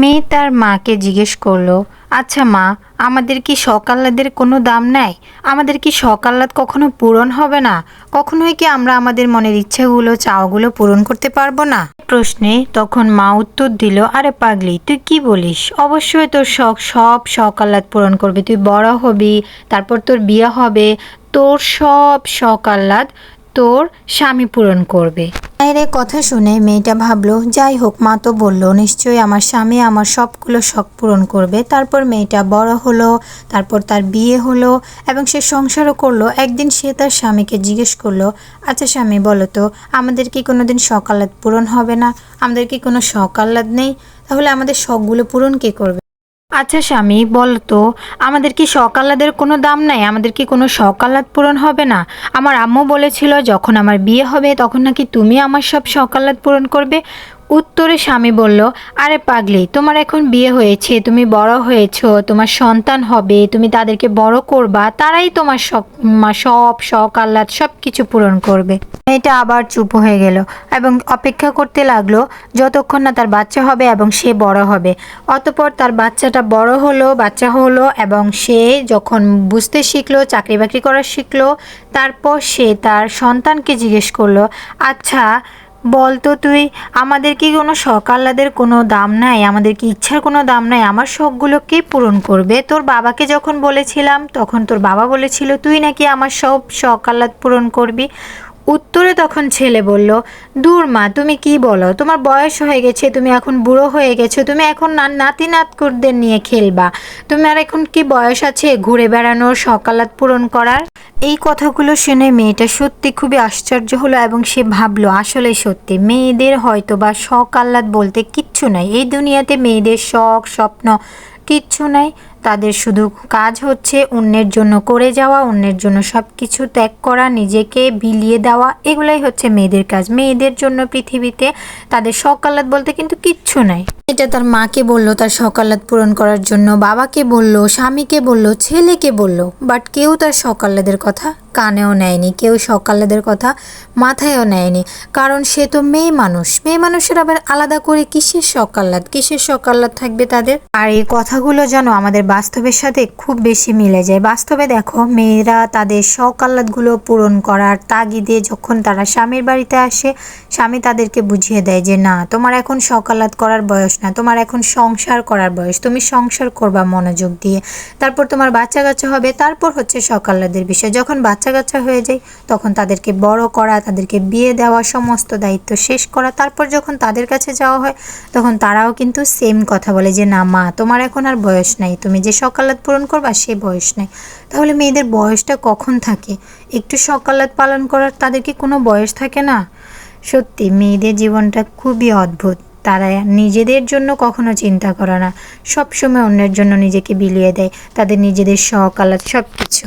মেয়ে তার মাকে জিজ্ঞেস করল আচ্ছা মা, আমাদের কি সকাল্লাদের কোনো দাম নাই? আমাদের কি সকাল্লাদ কখনো পূরণ হবে না? কখনোই কি আমরা আমাদের মনের ইচ্ছাগুলো চাওয়াগুলো পূরণ করতে পারব না? প্রশ্নে তখন মা উত্তর দিল, আরে পাগলি, তুই কি বলিস? অবশ্যই তোর শখ সব সকাল্লাদ পূরণ করবে। তুই বড় হবি, তারপর তোর বিয়ে হবে, তোর সব সকাল্লাদ তোর স্বামী পূরণ করবে। মায়ের কথা শুনে মেয়েটা ভাবলো, যাই হোক, মা তো বলল, নিশ্চয়ই আমার স্বামী আমার সবগুলো শখ পূরণ করবে। তারপর মেয়েটা বড় হলো, তারপর তার বিয়ে হলো এবং সে সংসারও করল। একদিন সে তার স্বামীকে জিজ্ঞেস করল আচ্ছা স্বামী, বলো তো, আমাদের কি কোনো দিন সকালাদ পূরণ হবে না? আমাদের কি কোনো সকাল্লাদ নেই? তাহলে আমাদের শখগুলো পূরণ কে করবে? আচ্ছা স্বামী বলতো আমাদের কি সকালাদের কোনো দাম নাই? আমাদের কি কোনো সকালাদ পূরণ হবে না? আমার আম্মু বলেছিল, যখন আমার বিয়ে হবে, তখন নাকি তুমি আমার সব সকালাদ পূরণ করবে? উত্তরে স্বামী বলল, আরে পাগলি, তোমার এখন বিয়ে হয়েছে, তুমি বড় হয়েছো, তোমার সন্তান হবে, তুমি তাদেরকে বড় করবা, তারাই তোমার সব শখ আহ্লাদ সব কিছু পূরণ করবে। মেয়েটা আবার চুপ হয়ে গেল এবং অপেক্ষা করতে লাগল যতক্ষণ না তার বাচ্চা হবে এবং সে বড় হবে। অতপর তার বাচ্চাটা বড় হলো, বাচ্চা হলো এবং সে যখন বুঝতে শিখলো চাকরি বাকরি করা শিখলো, তারপর সে তার সন্তানকে জিজ্ঞেস করল আচ্ছা বলতো তুই, আমাদের কি কোনো শখ? আহ্লাদের কোনো দাম নাই, আমাদের কি ইচ্ছার কোনো দাম নাই? আমার শখগুলো কে পূরণ করবে? তোর বাবাকে যখন বলেছিলাম, তখন তোর বাবা বলেছিল, তুই নাকি আমার সব শখ আহ্লাদ পূরণ করবি? উত্তরে তখন ছেলে বলল, দূর মা, তুমি কি বলো? তোমার বয়স হয়ে গেছে, তুমি এখন বুড়ো হয়ে গেছো, তুমি এখন নাতি নাতকুরদের নিয়ে খেলবা। তুমি আর এখন কি বয়স আছে ঘুরে বেড়ানোর সকালাত পূরণ করার? এই কথাগুলো শুনে মেয়েটা সত্যি খুবই আশ্চর্য হলো এবং সে ভাবলো, আসলে সত্যি, মেয়েদের হয়তো বা শখ আহ্লাদ বলতে কিচ্ছু নাই। এই দুনিয়াতে মেয়েদের শখ, স্বপ্ন কিচ্ছু নাই। তাদের শুধু কাজ হচ্ছে অন্যের জন্য করে যাওয়া, অন্যের জন্য সব কিছু ত্যাগ করা, নিজেকে বিলিয়ে দেওয়া, এগুলাই হচ্ছে মেয়েদের কাজ। মেয়েদের জন্য পৃথিবীতে তাদের সকালাত বলতে কিন্তু কিচ্ছু নাই। এটা তার মাকে বলল, তার সকালাত পূরণ করার জন্য, বাবাকে বলল, স্বামীকে বলল, ছেলেকে বলল বাট কেউ তার সকালাদের কথা কানেও নেয়নি, কেউ সকালাদের কথা মাথায়ও নেয়নি, কারণ সে তো মেয়ে মানুষ। মেয়ে মানুষের আবার আলাদা করে কিসের সকাল্লাদ কিসের সকাল্লাদ থাকবে তাদের? আর এই কথাগুলো যেন আমাদের বাস্তবের সাথে খুব বেশি মিলে যায়। বাস্তবে দেখো, মেয়েরা তাদের সকাল্লাদগুলো পূরণ করার তাগিদে যখন তারা স্বামীর বাড়িতে আসে, স্বামী তাদেরকে বুঝিয়ে দেয় যে, না, তোমার এখন সকালাত করার বয়স না, তোমার এখন সংসার করার বয়স, তুমি সংসার করবা মনোযোগ দিয়ে। তারপর তোমার বাচ্চা কাচ্চা হবে, তারপর হচ্ছে সকাল্লাদের বিষয়। যখন বাচ্চা কাচ্চা হয়ে যায়, তখন তাদেরকে বড় করা, তাদেরকে বিয়ে দেওয়া, সমস্ত দায়িত্ব শেষ করা, তারপর যখন তাদের কাছে যাওয়া হয়, তখন তারাও কিন্তু সেম কথা বলে যে, না, মা, তোমার এখন আর বয়স নাই, তুমি যে সকালাত পূরণ করবা, সে বয়স নেই। তাহলে মেয়েদের বয়সটা কখন থাকে? একটু সকালাত পালন করার তাদের কি কোনো বয়স থাকে না? সত্যি, মেয়েদের জীবনটা খুবই অদ্ভুত। তারা নিজেদের জন্য কখনো চিন্তা করে না। সবসময় অন্যের জন্য নিজেকে বিলিয়ে দেয়। তাদের নিজেদের সকালাত সব কিছু